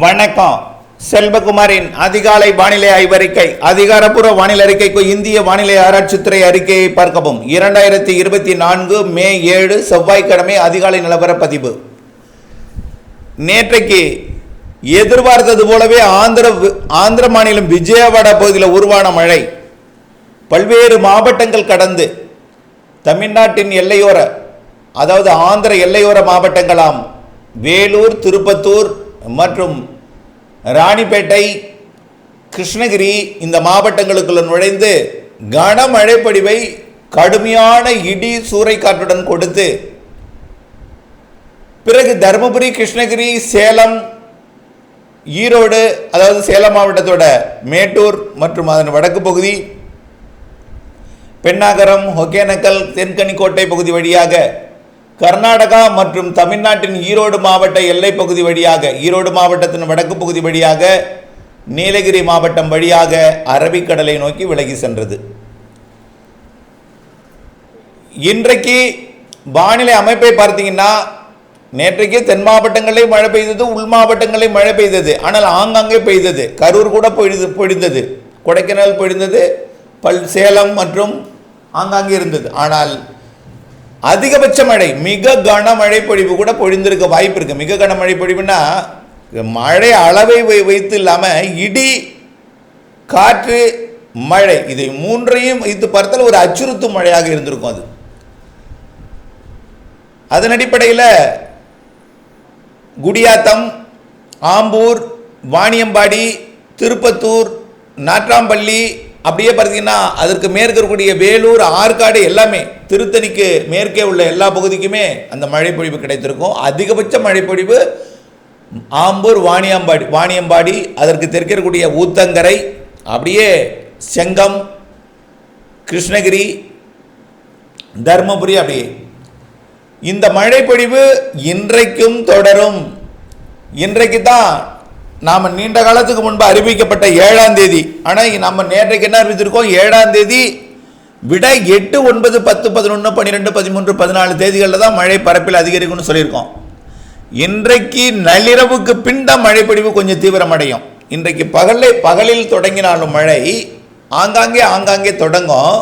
வணக்கம். செல்வகுமாரின் அதிகாலை வானிலை ஆய்வறிக்கை அதிகாரப்பூர்வ வானிலை அறிக்கைக்கு இந்திய வானிலை ஆராய்ச்சித்துறை அறிக்கையை பார்க்கவும். இரண்டாயிரத்தி இருபத்தி நான்கு மே ஏழு செவ்வாய்க்கிழமை அதிகாலை நிலவர பதிவு நேற்றைக்கு எதிர்பார்த்தது போலவே ஆந்திர ஆந்திர மாநிலம் விஜயவாடா பகுதியில் உருவான மழை. பல்வேறு மாவட்டங்கள் கடந்து தமிழ்நாட்டின் எல்லையோர அதாவது ஆந்திர எல்லையோர மாவட்டங்களாம் வேலூர் திருப்பத்தூர் மற்றும் ராணிப்பேட்டை கிருஷ்ணகிரி இந்த மாவட்டங்களுக்குள்ள நுழைந்து கனமழை பொழிவை கடுமையான இடி சூறைக்காற்றுடன் கொடுத்து பிறகு தருமபுரி கிருஷ்ணகிரி சேலம் ஈரோடு அதாவது சேலம் மாவட்டத்தோட மேட்டூர் மற்றும் அதன் வடக்கு பகுதி பெண்ணாகரம் ஒகேனக்கல் தென்கனிக்கோட்டை பகுதி வழியாக கர்நாடகா மற்றும் தமிழ்நாட்டின் ஈரோடு மாவட்ட எல்லைப் பகுதி வழியாக ஈரோடு மாவட்டத்தின் வடக்கு பகுதி வழியாக நீலகிரி மாவட்டம் வழியாக அரபிக்கடலை நோக்கி விலகி சென்றது. இன்றைக்கு வானிலை அமைப்பை பார்த்தீங்கன்னா நேற்றைக்கு தென் மாவட்டங்களில் மழை பெய்தது உள் மாவட்டங்களில் மழை பெய்தது. ஆனால் ஆங்காங்கே பெய்தது. கரூர் கூட பொழிது பொழிந்தது. கொடைக்கானல் பொழிந்தது. பல் சேலம் மற்றும் ஆங்காங்கே இருந்தது. ஆனால் அதிகபட்ச மழை மிக கனமழை பொழிவு கூட பொழிந்திருக்க வாய்ப்பு இருக்கு மிக கனமழை பொழிவுனா மழை அளவை வை- வைத்து இல்லாமல் இடி காற்று மழை இதை மூன்றையும் வைத்து பார்த்தால் ஒரு அச்சுறுத்தும் மழையாக இருந்திருக்கும் அது. அதன் அடிப்படையில் குடியாத்தம் ஆம்பூர் வாணியம்பாடி திருப்பத்தூர் நாட்ராம்பள்ளி அப்படியே பார்த்தீங்கன்னா அதற்கு மேற்கு இருக்கக்கூடிய வேலூர் ஆற்காடு எல்லாமே திருத்தணிக்கு மேற்கே உள்ள எல்லா பகுதிக்குமே அந்த மழைப்பொழிவு கிடைத்திருக்கும். அதிகபட்ச மழைப்பொழிவு ஆம்பூர் வாணியம்பாடி வாணியம்பாடி அதற்கு தெற்கே இருக்கக்கூடிய ஊத்தங்கரை அப்படியே செங்கம் கிருஷ்ணகிரி தர்மபுரி அப்படியே இந்த மழைப்பொழிவு இன்றைக்கும் தொடரும். இன்றைக்கு தான் நாம் நீண்ட காலத்துக்கு முன்பு அறிவிக்கப்பட்ட ஏழாம் தேதி. ஆனால் நம்ம நேற்றைக்கு என்ன அறிவித்திருக்கோம் ஏழாம் தேதி விட எட்டு ஒன்பது பத்து பதினொன்று பன்னிரெண்டு பதிமூன்று பதினாலு தேதிகளில் தான் மழை பரப்பில் அதிகரிக்கும்னு சொல்லியிருக்கோம். இன்றைக்கு நள்ளிரவுக்கு பின் தான் மழைப்பொழிவு கொஞ்சம் தீவிரமடையும். இன்றைக்கு பகலில் பகலில் தொடங்கினாலும் மழை ஆங்காங்கே ஆங்காங்கே தொடங்கும்.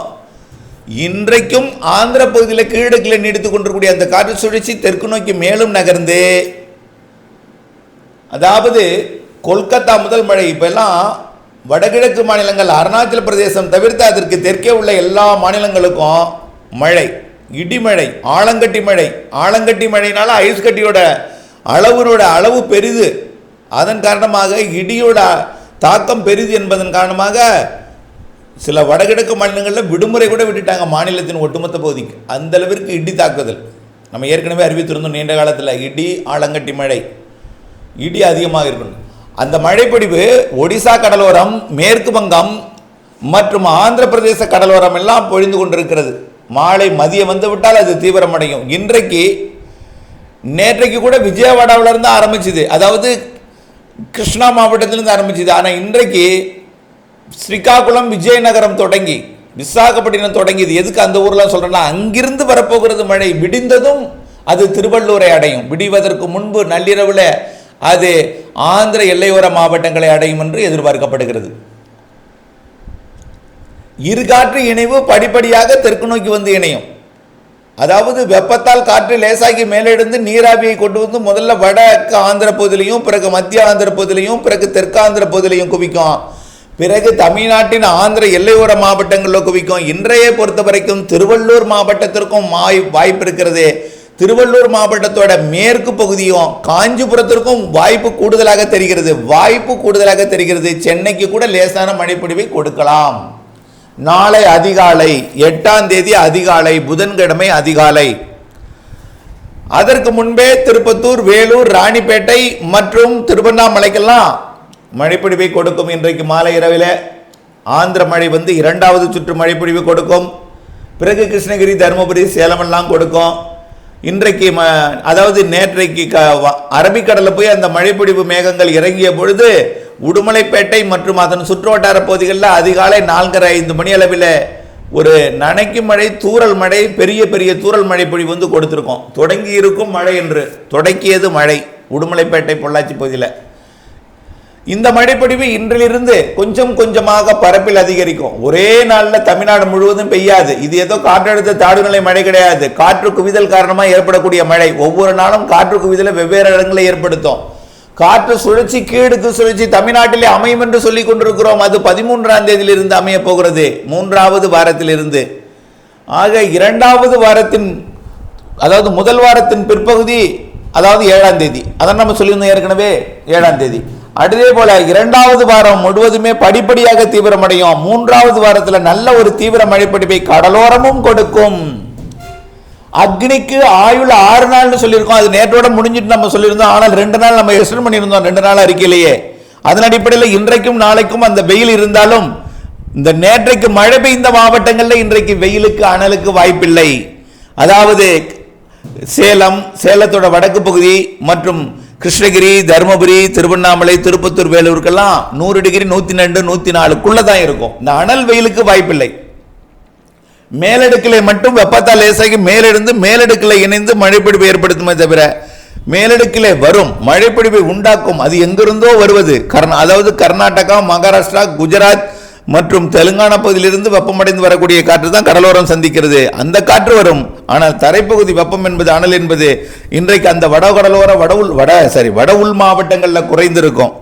இன்றைக்கும் ஆந்திர பகுதியில் கீழடுக்கில் நீடித்து கொண்டிருக்கூடிய அந்த காற்று சுழற்சி தெற்கு நோக்கி மேலும் நகர்ந்து அதாவது கொல்கத்தா முதல் மழை. இப்போல்லாம் வடகிழக்கு மாநிலங்கள் அருணாச்சல பிரதேசம் தவிர்த்து அதற்கு தெற்கே உள்ள எல்லா மாநிலங்களுக்கும் மழை. இடிமழை ஆலங்கட்டி மழை. ஆலங்கட்டி மழைனால ஐஸ் கட்டியோட அளவுனோட அளவு பெரிது. அதன் காரணமாக இடியோட தாக்கம் பெரிது என்பதன் காரணமாக சில வடகிழக்கு மாநிலங்களில் விடுமுறை கூட விட்டுட்டாங்க மாநிலத்தின் ஒட்டுமொத்த பகுதிக்கு. அந்தளவிற்கு இடி தாக்குதல். நம்ம ஏற்கனவே அறிவித்திருந்தோம் நீண்ட காலத்தில் இடி ஆலங்கட்டி மழை. இடி அதிகமாக இருக்கணும். அந்த மழைப்பிடிவு ஒடிசா கடலோரம் மேற்கு வங்கம் மற்றும் ஆந்திர பிரதேச கடலோரம் எல்லாம் பொழிந்து கொண்டிருக்கிறது. மாலை மதியம் வந்து விட்டால் அது தீவிரமடையும். இன்றைக்கு நேற்றைக்கு கூட விஜயவாடாவிலிருந்து ஆரம்பிச்சுது. அதாவது கிருஷ்ணா மாவட்டத்திலிருந்து ஆரம்பிச்சுது. ஆனால் இன்றைக்கு ஸ்ரீகாகுளம் விஜயநகரம் தொடங்கி விசாகப்பட்டினம் தொடங்கியது. எதுக்கு அந்த ஊர்லாம் சொல்கிறேன்னா அங்கிருந்து வரப்போகிறது மழை. விடிந்ததும் அது திருவள்ளூரை அடையும். விடிவதற்கு முன்பு நள்ளிரவில் அது ஆந்திர எல்லையோர மாவட்டங்களை அடையும் என்று எதிர்பார்க்கப்படுகிறது. இரு காற்று இணைவு படிப்படியாக தெற்கு நோக்கி வந்து இணையும். அதாவது வெப்பத்தால் காற்று லேசாகி மேலெழுந்து நீராவியை கொண்டு வந்து முதல்ல வடக்கு ஆந்திர பகுதியிலையும் பிறகு மத்திய ஆந்திர பகுதியிலையும் பிறகு தெற்கு ஆந்திர பகுதியிலையும் குவிக்கும். பிறகு தமிழ்நாட்டின் ஆந்திர எல்லையோர மாவட்டங்களில் குவிக்கும். இன்றைய பொறுத்த வரைக்கும் திருவள்ளூர் மாவட்டத்திற்கும் வாய் வாய்ப்பு இருக்கிறது. திருவள்ளூர் மாவட்டத்தோட மேற்கு பகுதியும் காஞ்சிபுரத்திற்கும் வாய்ப்பு கூடுதலாக தெரிகிறது. வாய்ப்பு கூடுதலாக தெரிகிறது. சென்னைக்கு கூட லேசான மழைப்பொழிவை கொடுக்கலாம். நாளை அதிகாலை எட்டாம் தேதி அதிகாலை புதன்கிழமை அதிகாலை. அதற்கு முன்பே திருப்பத்தூர் வேலூர் ராணிப்பேட்டை மற்றும் திருவண்ணாமலைக்கெல்லாம் மழைப்பொழிவை கொடுக்கும். இன்றைக்கு மாலை இரவில் ஆந்திர மழை வந்து இரண்டாவது சுற்று மழைப்பொழிவு கொடுக்கும். பிறகு கிருஷ்ணகிரி தருமபுரி சேலமெல்லாம் கொடுக்கும். இன்றைக்கு ம அதாவது நேற்றைக்கு க அரபிக்கடலில் போய் அந்த மழைப்பிடிப்பு மேகங்கள் இறங்கிய பொழுது உடுமலைப்பேட்டை மற்றும் அதன் சுற்றுவட்டார பகுதிகளில் அதிகாலை நான்கரை ஐந்து மணி அளவில் ஒரு நனைக்கும் மழை தூரல் மழை பெரிய பெரிய தூரல் மழை பொழிவு வந்து கொடுத்துருக்கோம். தொடங்கி இருக்கும் மழை என்று தொடக்கியது மழை உடுமலைப்பேட்டை பொள்ளாச்சி பகுதியில். இந்த மழைப்பொழிவு இன்றிலிருந்து கொஞ்சம் கொஞ்சமாக பரப்பில் அதிகரிக்கும். ஒரே நாளில் தமிழ்நாடு முழுவதும் பெய்யாது. இது ஏதோ காற்றழுத்த தாழ்வுநிலை மழை கிடையாது. காற்று குவிதல் காரணமாக ஏற்படக்கூடிய மழை. ஒவ்வொரு நாளும் காற்று குவிதலை வெவ்வேறு இடங்களை ஏற்படுத்தும். காற்று சுழற்சி கீழுக்கு சுழற்சி தமிழ்நாட்டிலே அமையும் என்று சொல்லிக் கொண்டிருக்கிறோம். அது பதிமூன்றாம் தேதியிலிருந்து அமைய போகிறது. மூன்றாவது வாரத்திலிருந்து. ஆக இரண்டாவது வாரத்தின் அதாவது முதல் வாரத்தின் பிற்பகுதி அதாவது ஏழாம் தேதி. அதான் நம்ம சொல்லியிருந்தோம் ஏற்கனவே ஏழாம் தேதி. அதே போல இரண்டாவது வாரம் முழுவதுமே படிப்படியாக தீவிரமடையும். மூன்றாவது வாரத்தில் நல்ல ஒரு தீவிர மழைப்படிப்பை கடலோரமும் கொடுக்கும். அக்னிக்கு ஆயுள் ஆறு நாள்னு சொல்லியிருக்கோம். அது நேற்றோட முடிஞ்சிட்டு நம்ம சொல்லியிருந்தோம். ஆனால் ரெண்டு நாள் நம்ம எக்ஸ்டெண்ட் பண்ணியிருந்தோம். ரெண்டு நாள் அறிக்கையிலேயே. அதன் அடிப்படையில் இன்றைக்கும் நாளைக்கும் அந்த வெயில் இருந்தாலும் இந்த நேற்றைக்கு மழை பெய்ந்த மாவட்டங்களில் இன்றைக்கு வெயிலுக்கு அனலுக்கு வாய்ப்பில்லை. அதாவது சேலம் சேலத்தோட வடக்கு பகுதி மற்றும் கிருஷ்ணகிரி தருமபுரி திருவண்ணாமலை திருப்பத்தூர் வேலூருக்கெல்லாம் நூறு டிகிரி நூற்றி ரெண்டு நூற்றி நாலுக்குள்ளே தான் இருக்கும். இந்த அனல் வெயிலுக்கு வாய்ப்பில்லை. மேலடுக்கிலே மட்டும் வெப்பத்தால் லேசாகி மேலெழுந்து மேலடுக்கில் இணைந்து மழைப்பிடிப்பு ஏற்படுத்துமே தவிர மேலடுக்கிலே வரும் மழைப்பிடிப்பை உண்டாக்கும் அது எங்கிருந்தோ வருவது. கர்நா அதாவது கர்நாடகா மகாராஷ்டிரா குஜராத் மற்றும் தெலுங்கானா பகுதியிலிருந்து வெப்பமடைந்து வரக்கூடிய காற்று தான் கடலோரம் சந்திக்கிறது. அந்த காற்று வரும். ஆனால் தரைப்பகுதி வெப்பம் என்பது அனல் என்பது இன்றைக்கு அந்த வட கடலோர வட உள் வட சாரி வட உள் மாவட்டங்களில் குறைந்திருக்கும்.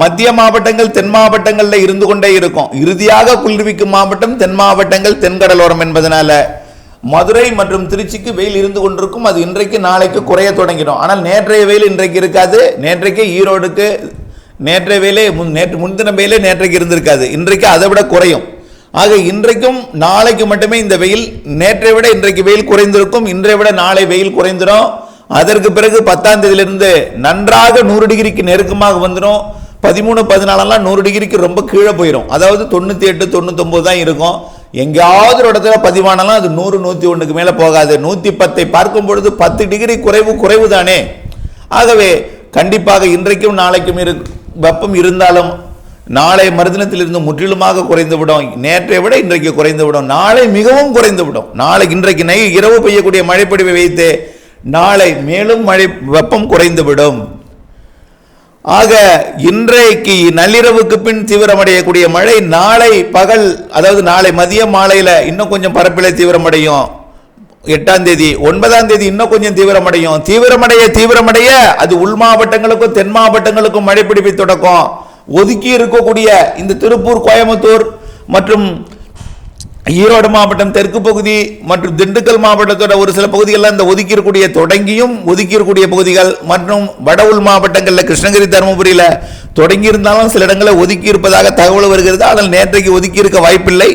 மத்திய மாவட்டங்கள் தென் மாவட்டங்களில் இருந்து கொண்டே இருக்கும். இறுதியாக குளிர்விக்கும் மாவட்டம் தென் மாவட்டங்கள் தென்கடலோரம் என்பதனால. மதுரை மற்றும் திருச்சிக்கு வெயில் இருந்து கொண்டிருக்கும். அது இன்றைக்கு நாளைக்கு குறைய தொடங்கிடும். ஆனால் நேற்றைய வெயில் இன்றைக்கு இருக்காது. நேற்றைக்கு ஈரோடுக்கு நேற்றைய வெயிலே முன் நேற்று முன்தின வெயிலே நேற்றைக்கு இருந்திருக்காது. இன்றைக்கு அதை விட குறையும். ஆக இன்றைக்கும் நாளைக்கு மட்டுமே இந்த வெயில் நேற்றை விட இன்றைக்கு வெயில் குறைந்திருக்கும் இன்றை விட நாளை வெயில் குறைந்துடும். அதற்கு பிறகு பத்தாம் தேதியிலிருந்து நன்றாக நூறு டிகிரிக்கு நெருக்கமாக வந்துடும். பதிமூணு பதினாலெல்லாம் நூறு டிகிரிக்கு ரொம்ப கீழே போயிடும் அதாவது தொண்ணூற்றி எட்டு தொண்ணூத்தொம்பது தான் இருக்கும். எங்கேயாவது ஒரு இடத்துல பதிவானாலும் அது நூறு நூற்றி ஒன்றுக்கு மேலே போகாது. நூற்றி பத்தை பார்க்கும் பொழுது பத்து டிகிரி குறைவு குறைவு தானே. ஆகவே கண்டிப்பாக இன்றைக்கும் நாளைக்கும் இருக்கும் வெப்பம் இருந்தாலும் நாளை மறுதினத்திலிருந்து முற்றிலுமாக குறைந்துவிடும். நேற்றை விட இன்றைக்கு குறைந்துவிடும். நாளை மிகவும் குறைந்துவிடும். நாளை இன்றைக்கு நை இரவு பெய்யக்கூடிய மழைப்பொழிவை வைத்து நாளை மேலும் மழை வெப்பம் குறைந்துவிடும். ஆக இன்றைக்கு நள்ளிரவுக்கு பின் தீவிரமடையக்கூடிய மழை நாளை பகல் அதாவது நாளை மதியம் மாலையில் இன்னும் கொஞ்சம் பரப்பில தீவிரமடையும். எட்டாம் தேதி ஒன்பதாம் தேதி இன்னும் கொஞ்சம் தீவிரமடையும். தீவிரமடைய தீவிரமடைய அது உள் மாவட்டங்களுக்கும் தென் மாவட்டங்களுக்கும் மழை பிடிப்பை தொடக்கம். ஒதுக்கி இருக்கக்கூடிய இந்த திருப்பூர் கோயம்புத்தூர் மற்றும் ஈரோடு மாவட்டம் தெற்கு பகுதி மற்றும் திண்டுக்கல் மாவட்டத்தோட ஒரு சில பகுதிகளில் இந்த ஒதுக்கி இருக்கக்கூடிய தொடங்கியும் ஒதுக்கி இருக்கக்கூடிய பகுதிகள் மற்றும் வட உள் மாவட்டங்களில் கிருஷ்ணகிரி தருமபுரியில் தொடங்கி இருந்தாலும் சில இடங்களில் ஒதுக்கி இருப்பதாக தகவல் வருகிறது. ஆனால் நேற்றைக்கு ஒதுக்கி இருக்க வாய்ப்பில்லை.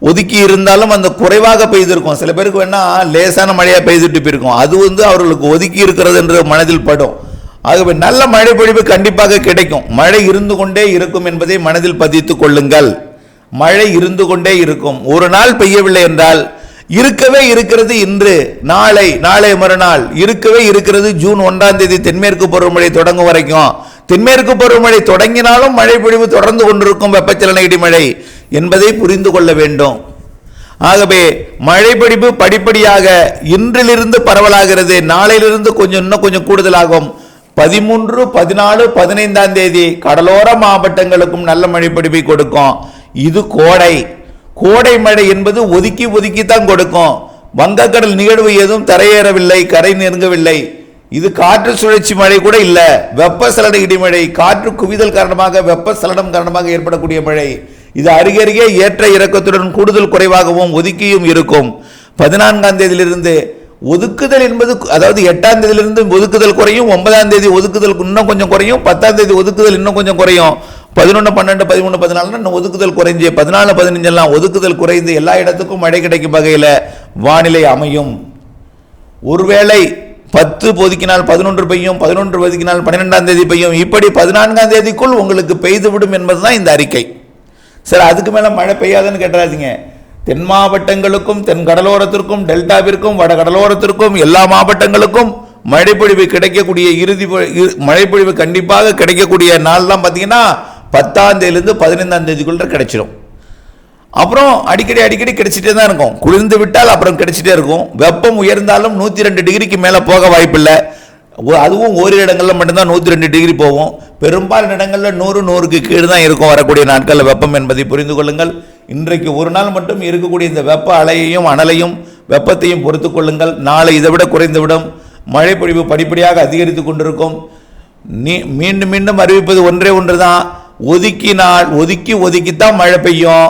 ஒதுக்கி இருந்தாலும் அந்த குறைவாக பெய்திருக்கும். சில பேருக்கு வேணா லேசான மழையாக பெய்துட்டு போயிருக்கும். அது வந்து அவர்களுக்கு ஒதுக்கி இருக்கிறது என்று மனதில் படும். ஆகவே நல்ல மழை பொழிவு கண்டிப்பாக கிடைக்கும். மழை இருந்து கொண்டே இருக்கும் என்பதை மனதில் பதித்துக் கொள்ளுங்கள். மழை இருந்து கொண்டே இருக்கும். ஒரு நாள் பெய்யவில்லை என்றால் இருக்கவே இருக்கிறது இன்று நாளை நாளை மறுநாள். இருக்கவே இருக்கிறது ஜூன் ஒன்றாம் தேதி தென்மேற்கு பருவமழை தொடங்கும் வரைக்கும். தென்மேற்கு பருவமழை தொடங்கினாலும் மழை பொழிவு தொடர்ந்து கொண்டிருக்கும் வெப்பச்சலன இடிமழை. என்பதை புரிந்து கொள்ள வேண்டும். ஆகவே மழை படிப்படியாக இன்றிலிருந்து பரவலாகிறது. நாளையிலிருந்து கொஞ்சம் இன்னும் கொஞ்சம் கூடுதலாகும். பதிமூன்று பதினாலு பதினைந்தாம் தேதி கடலோர மாவட்டங்களுக்கும் நல்ல மழை கொடுக்கும். இது கோடை. கோடை மழை என்பது ஒதுக்கி ஒதுக்கி தான் கொடுக்கும். வங்கக்கடல் நிகழ்வு எதுவும் தரையேறவில்லை கரை நெருங்கவில்லை. இது காற்று சுழற்சி மழை கூட இல்லை. வெப்ப சலன இடிமழை காற்று குவிதல் காரணமாக வெப்ப சலனம் காரணமாக ஏற்படக்கூடிய மழை. இது அருகருகே ஏற்ற இறக்கத்துடன் கூடுதல் குறைவாகவும் ஒதுக்கியும் இருக்கும். பதினான்காம் தேதியிலிருந்து ஒதுக்குதல் என்பது அதாவது எட்டாம் தேதியிலிருந்து ஒதுக்குதல் குறையும் ஒன்பதாம் தேதி ஒதுக்குதல் இன்னும் கொஞ்சம் குறையும் பத்தாம் தேதி ஒதுக்குதல் இன்னும் கொஞ்சம் குறையும். பதினொன்று பன்னெண்டு பதிமூணு பதினாலுன்னு இன்னும் ஒதுக்குதல் குறைஞ்சு பதினாலு பதினஞ்செல்லாம் ஒதுக்குதல் குறைந்து எல்லா இடத்துக்கும் மழை கிடைக்கும் வகையில் வானிலை அமையும். ஒருவேளை பத்து ஒதுக்கினால் பதினொன்று பெய்யும் பதினொன்று ஒதுக்கினால் பன்னிரெண்டாம் தேதி பெய்யும். இப்படி பதினான்காம் தேதிக்குள் உங்களுக்கு பெய்துவிடும் என்பதுதான் இந்த அறிக்கை. சரி அதுக்கு மேலே மழை பெய்யாதுன்னு கேட்டாதீங்க தென் மாவட்டங்களுக்கும் தென் கடலோரத்திற்கும் டெல்டாவிற்கும் வட கடலோரத்திற்கும் எல்லா மாவட்டங்களுக்கும் மழைப்பொழிவு கிடைக்கக்கூடிய இறுதி மழைப்பொழிவு கண்டிப்பாக கிடைக்கக்கூடிய நாள்லாம் பார்த்தீங்கன்னா பத்தாம் தேதியிலிருந்து பதினைந்தாம் தேதிக்குள்ள கிடைச்சிடும் அப்புறம் அடிக்கடி அடிக்கடி கிடைச்சிட்டே தான் இருக்கும். குளிர்ந்து விட்டால் அப்புறம் கிடைச்சிட்டே இருக்கும். வெப்பம் உயர்ந்தாலும் நூற்றி ரெண்டு டிகிரிக்கு மேலே போக வாய்ப்பில்லை. அதுவும் ஓரிரு இடங்களில் மட்டும்தான் நூற்றி ரெண்டு டிகிரி போகும். பெரும்பாலான இடங்களில் நூறு நூறுக்கு கீழே தான் இருக்கும் வரக்கூடிய நாட்களில் வெப்பம் என்பதை புரிந்து கொள்ளுங்கள். இன்றைக்கு ஒரு நாள் மட்டும் இருக்கக்கூடிய இந்த வெப்ப அலையையும் அனலையும் வெப்பத்தையும் பொறுத்து கொள்ளுங்கள். நாளை இதை விட குறைந்துவிடும். மழைப்பொழிவு படிப்படியாக அதிகரித்து கொண்டிருக்கும். நீ மீண்டும் மீண்டும் அறிவிப்பது ஒன்றே ஒன்று தான் ஒதுக்கினால் ஒதுக்கி ஒதுக்கித்தான் மழை பெய்யும்.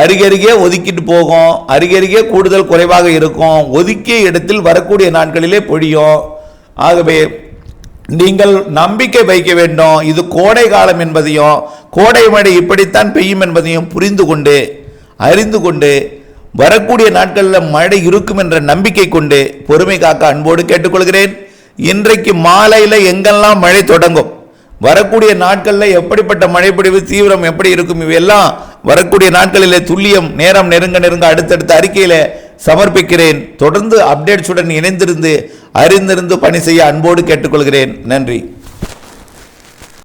அருகருகே ஒதுக்கிட்டு போகும். அருகருகே கூடுதல் குறைவாக இருக்கும். ஒதுக்கிய இடத்தில் வரக்கூடிய நாட்களிலே பொழியும். ஆகவே நீங்கள் நம்பிக்கை வைக்க வேண்டும். இது கோடை காலம் என்பதையும் கோடை மழை இப்படித்தான் பெய்யும் என்பதையும் புரிந்து கொண்டு அறிந்து கொண்டு வரக்கூடிய நாட்களில் மழை இருக்கும் என்ற நம்பிக்கை கொண்டு பொறுமை காக்க அன்போடு கேட்டுக்கொள்கிறேன். இன்றைக்கு மாலையில் எங்கெல்லாம் மழை தொடங்கும்? வரக்கூடிய நாட்களில் எப்படிப்பட்ட மழைப்பொழிவு தீவிரம் எப்படி இருக்கும்? இவையெல்லாம் வரக்கூடிய நாட்களிலே துல்லியம் நேரம் நெருங்க நெருங்க அடுத்தடுத்த அறிக்கையில் சமர்ப்பிக்கிறேன். தொடர்ந்து அப்டேட்ஸுடன் இணைந்திருந்து அறிந்திருந்து பணி செய்ய அன்போடு கேட்டுக்கொள்கிறேன். நன்றி.